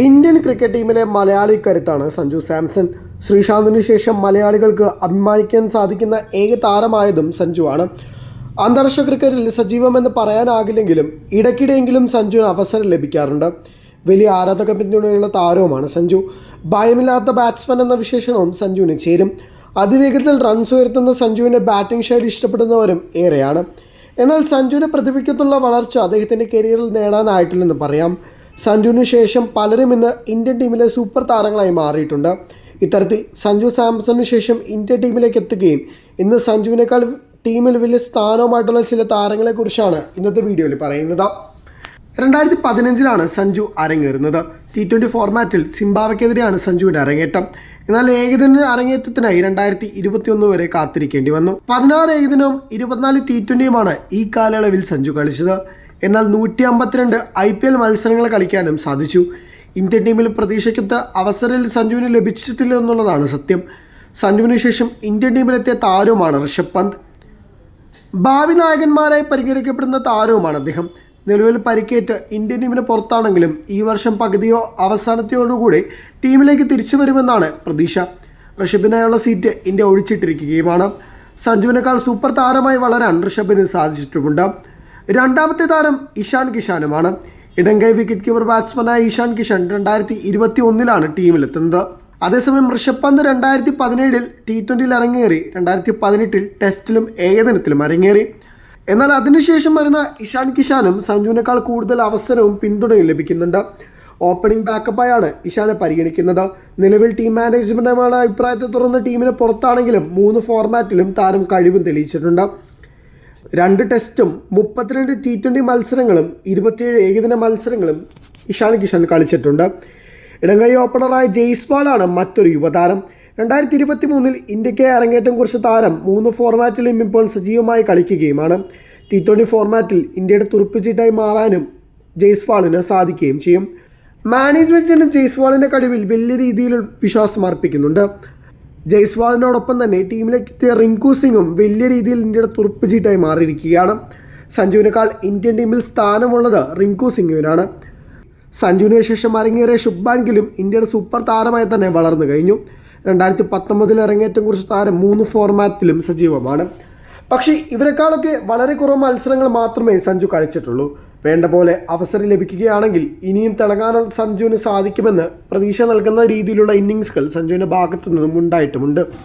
Indian cricket ടീമിലെ മലയാളി കരുത്താണ് സഞ്ജു സാംസൺ. ശ്രീശാന്തിനു ശേഷം മലയാളികൾക്ക് അഭിമാനിക്കാൻ സാധിക്കുന്ന ഏക താരമായതും സഞ്ജു ആണ് അന്താരാഷ്ട്ര ക്രിക്കറ്റിൽ സജീവമെന്ന് പറയാനാകില്ലെങ്കിലും ഇടയ്ക്കിടെയെങ്കിലും സഞ്ജുവിന് അവസരം ലഭിക്കാറുണ്ട്. വലിയ ആരാധക പിന്തുണയുള്ള താരവുമാണ് സഞ്ജു. ഭയമില്ലാത്ത ബാറ്റ്സ്മാൻ എന്ന വിശേഷണവും സഞ്ജുവിന് ചേരും. അതിവേഗത്തിൽ റൺസ് ഉയർത്തുന്ന സഞ്ജുവിന്റെ ബാറ്റിംഗ് ശൈലി ഇഷ്ടപ്പെടുന്നവരും ഏറെയാണ്. എന്നാൽ സഞ്ജുവിന്റെ പ്രതിഭയ്ക്കത്തുള്ള വളർച്ച അദ്ദേഹത്തിന്റെ കരിയറിൽ നേടാനായിട്ടില്ലെന്ന് പറയാം. സഞ്ജുവിന് ശേഷം പലരും ഇന്ന് ഇന്ത്യൻ ടീമിലെ സൂപ്പർ താരങ്ങളായി മാറിയിട്ടുണ്ട്. ഇത്തരത്തിൽ സഞ്ജു സാംസണിന് ശേഷം ഇന്ത്യ ടീമിലേക്ക് എത്തുകയും ഇന്ന് സഞ്ജുവിനേക്കാൾ ടീമിൽ വലിയ സ്ഥാനവുമായിട്ടുള്ള ചില താരങ്ങളെക്കുറിച്ചാണ് ഇന്നത്തെ വീഡിയോയിൽ പറയുന്നത്. രണ്ടായിരത്തി പതിനഞ്ചിലാണ് സഞ്ജു അരങ്ങേറുന്നത്. ടി ട്വന്റി ഫോർമാറ്റിൽ സിംബാവയ്ക്കെതിരെയാണ് സഞ്ജുവിന്റെ അരങ്ങേറ്റം. എന്നാൽ ഏകദിന അരങ്ങേറ്റത്തിനായി രണ്ടായിരത്തി ഇരുപത്തിയൊന്ന് വരെ കാത്തിരിക്കേണ്ടി വന്നു. പതിനാറ് ഏകദിനവും ഇരുപത്തിനാല് ടി ട്വന്റിയുമാണ് ഈ കാലയളവിൽ സഞ്ജു കളിച്ചത്. എന്നാൽ നൂറ്റി അമ്പത്തിരണ്ട് ഐ പി എൽ മത്സരങ്ങൾ കളിക്കാനും സാധിച്ചു. ഇന്ത്യൻ ടീമിൽ പ്രതീക്ഷയ്ക്കൊത്ത അവസരം സഞ്ജുവിന് ലഭിച്ചിട്ടില്ല എന്നുള്ളതാണ് സത്യം. സഞ്ജുവിന് ശേഷം ഇന്ത്യൻ ടീമിലെത്തിയ താരവുമാണ് ഋഷഭ് പന്ത്. ഭാവി നായകന്മാരായി പരിഗണിക്കപ്പെടുന്ന താരവുമാണ് അദ്ദേഹം. നിലവിൽ പരിക്കേറ്റ് ഇന്ത്യൻ ടീമിന് പുറത്താണെങ്കിലും ഈ വർഷം പകുതിയോ അവസാനത്തെയോടുകൂടി ടീമിലേക്ക് തിരിച്ചു വരുമെന്നാണ് പ്രതീക്ഷ. ഋഷഭിനായുള്ള സീറ്റ് ഇന്ത്യ ഒഴിച്ചിട്ടിരിക്കുകയുമാണ്. സഞ്ജുവിനേക്കാൾ സൂപ്പർ താരമായി വളരാൻ ഋഷഭിന് സാധിച്ചിട്ടുമുണ്ട്. രണ്ടാമത്തെ താരം ഇഷാൻ കിഷാനുമാണ്. ഇടങ്കൈ വിക്കറ്റ് കീപ്പർ ബാറ്റ്സ്മാനായ ഇഷാൻ കിഷാൻ രണ്ടായിരത്തി ഇരുപത്തി ഒന്നിലാണ് ടീമിലെത്തുന്നത്. അതേസമയം ഋഷഭ് പന്ത് രണ്ടായിരത്തി പതിനേഴിൽ ടി ട്വന്റിയിൽ അരങ്ങേറി രണ്ടായിരത്തി പതിനെട്ടിൽ ടെസ്റ്റിലും ഏകദിനത്തിലും അരങ്ങേറി. എന്നാൽ അതിനുശേഷം വരുന്ന ഇഷാൻ കിഷാനും സഞ്ജുവിനേക്കാൾ കൂടുതൽ അവസരവും പിന്തുണയും ലഭിക്കുന്നുണ്ട്. ഓപ്പണിംഗ് ബാക്കപ്പായാണ് ഇഷാനെ പരിഗണിക്കുന്നത്. നിലവിൽ ടീം മാനേജ്മെന്റുമാണ് അഭിപ്രായത്തെ തുടർന്ന് ടീമിന് പുറത്താണെങ്കിലും മൂന്ന് ഫോർമാറ്റിലും താരം കഴിവും തെളിയിച്ചിട്ടുണ്ട്. രണ്ട് ടെസ്റ്റും മുപ്പത്തിരണ്ട് ടി ട്വന്റി മത്സരങ്ങളും ഇരുപത്തിയേഴ് ഏകദിന മത്സരങ്ങളും ഇഷാൻ കിഷൻ കളിച്ചിട്ടുണ്ട്. ഇടങ്കൈ ഓപ്പണറായ ജെയ്സ്വാളാണ് മറ്റൊരു യുവതാരം. രണ്ടായിരത്തി ഇരുപത്തി മൂന്നിൽ ഇന്ത്യയ്ക്ക് അരങ്ങേറ്റം കുറിച്ച താരം മൂന്ന് ഫോർമാറ്റിലും ഇപ്പോൾ സജീവമായി കളിക്കുകയുമാണ്. ടി ട്വന്റി ഫോർമാറ്റിൽ ഇന്ത്യയുടെ തുറുപ്പുചീട്ടായി മാറാനും ജെയ്സ്വാളിന് സാധിക്കുകയും ചെയ്യും. മാനേജ്മെന്റിനും ജെയ്സ്വാളിന്റെ കഴിവിൽ വലിയ രീതിയിൽ വിശ്വാസം അർപ്പിക്കുന്നുണ്ട്. ജയ്സ്വാളിനോടൊപ്പം തന്നെ ടീമിലേക്ക് എത്തിയ റിങ്കു സിംഗും വലിയ രീതിയിൽ ഇന്ത്യയുടെ തുറുപ്പ് ചീട്ടായി മാറിയിരിക്കുകയാണ്. സഞ്ജുവിനേക്കാൾ ഇന്ത്യൻ ടീമിൽ സ്ഥാനമുള്ളത് റിങ്കു സിംഗുവിനാണ്. സഞ്ജുവിന് ശേഷം അരങ്ങേറിയ ശുഭാൻ ഗിലും ഇന്ത്യയുടെ സൂപ്പർ താരമായി തന്നെ വളർന്നു കഴിഞ്ഞു. രണ്ടായിരത്തി പത്തൊമ്പതിൽ അരങ്ങേറ്റം കുറിച്ച താരം മൂന്ന് ഫോർമാറ്റിലും സജീവമാണ്. പക്ഷേ ഇവരെക്കാളൊക്കെ വളരെ കുറവ് മത്സരങ്ങൾ മാത്രമേ സഞ്ജു കളിച്ചിട്ടുള്ളൂ. വേണ്ട പോലെ അവസരം ലഭിക്കുകയാണെങ്കിൽ ഇനിയും തിളങ്ങാനുള്ള സഞ്ജുവിന് സാധിക്കുമെന്ന് പ്രതീക്ഷ നൽകുന്ന രീതിയിലുള്ള ഇന്നിങ്സുകൾ സഞ്ജുവിന്റെ ഭാഗത്തു നിന്നും ഉണ്ടായിട്ടുമുണ്ട്.